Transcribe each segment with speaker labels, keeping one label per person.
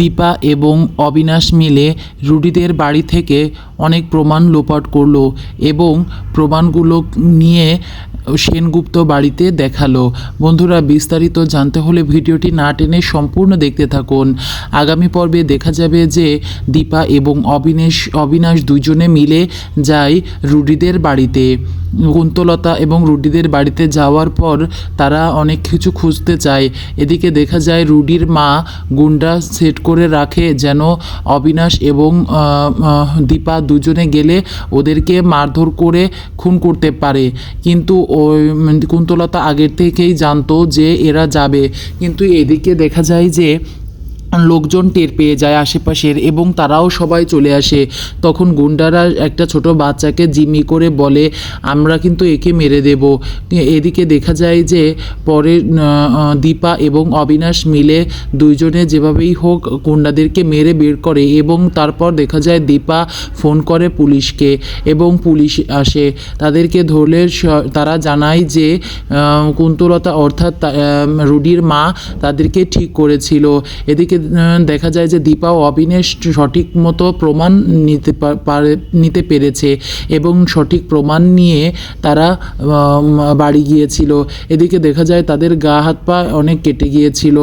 Speaker 1: দীপা এবং অবিনাশ মিলে রুডিদের বাড়ি থেকে অনেক প্রমাণ লোপাট করল এবং প্রমাণগুলো নিয়ে সেনগুপ্ত বাড়িতে দেখাল। বন্ধুরা, বিস্তারিত জানতে হলে ভিডিওটি না টেনে সম্পূর্ণ দেখতে থাকুন। আগামী পর্বে দেখা যাবে যে দীপা এবং অবিনেশ, অবিনাশ দুজনে মিলে যায় রুডিদের বাড়িতে। কুন্তলতা এবং রুডিদের বাড়িতে যাওয়ার পর তারা অনেক কিছু খুঁজতে চায়। এদিকে দেখা যায় রুডির মা গুন্ডা সেট করে রাখে যেন অবিনাশ এবং দীপা দুজনে গেলে ওদেরকে মারধর করে খুন করতে পারে। কিন্তু ওই কুন্তলতা আগের থেকেই জানতো যে এরা যাবে। কিন্তু এদিকে দেখা যায় যে লোকজন টের পেয়ে যায় আশেপাশের এবং তারাও সবাই চলে আসে। তখন গুন্ডারা একটা ছোট বাচ্চাকে জিম্মি করে বলে, আমরা কিন্তু একে মেরে দেব। এদিকে দেখা যায় যে পরে দীপা এবং অবিনাশ মিলে দুইজনে যেভাবেই হোক গুন্ডাদেরকে মেরে বের করে এবং তারপর দেখা যায় দীপা ফোন করে পুলিশকে এবং পুলিশ আসে। তাদেরকে ধরলে তারা জানায় যে কুন্তলতা অর্থাৎ রুডির মা তাদেরকে ঠিক করেছিল। এদিকে দেখা যায় যে দীপা ও অবিনেশ সঠিক মতো প্রমাণ নিতে নিতে পেরেছে এবং সঠিক প্রমাণ নিয়ে তারা বাড়ি গিয়েছিল। এদিকে দেখা যায় তাদের গা হাত পা অনেক কেটে গিয়েছিল।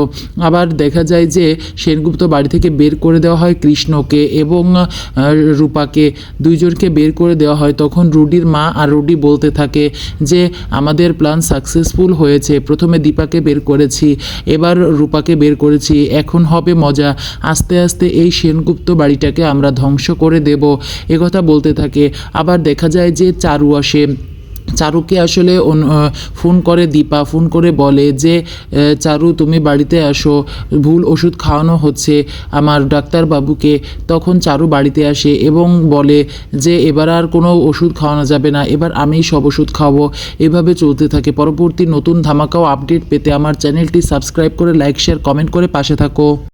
Speaker 1: আবার দেখা যায় যে সেনগুপ্ত বাড়ি থেকে বের করে দেওয়া হয় কৃষ্ণকে এবং রূপাকে। দুইজনকে বের করে দেওয়া হয়। তখন রুডির মা আর রুডি বলতে থাকে যে, আমাদের প্ল্যান সাকসেসফুল হয়েছে। প্রথমে দীপাকে বের করেছি, এবার রূপাকে বের করেছি। এখন হবে মজা। আস্তে আস্তে এই সেনগুপ্ত বাড়িটাকে আমরা ধ্বংস করে দেব। কথা বলতে থাকে। আবার দেখা যায় যে চারু আসে। চারুকে আসলে ফোন করে দীপা, ফোন করে বলে যে চারু, তুমি বাড়িতে আসো। ভুল ওষুধ খাওয়ানো হচ্ছে আমার ডাক্তারবাবুকে। তখন চারু বাড়িতে আসে এবং বলে যে, এবার আর কোনো ওষুধ খাওয়ানো যাবে না। এবার আমিই সব ওষুধ খাওয়াবো। এভাবে চলতে থাকে। পরবর্তী নতুন ধামাকাও আপডেট পেতে আমার চ্যানেলটি সাবস্ক্রাইব করে, লাইক, শেয়ার, কমেন্ট করে পাশে থাকো।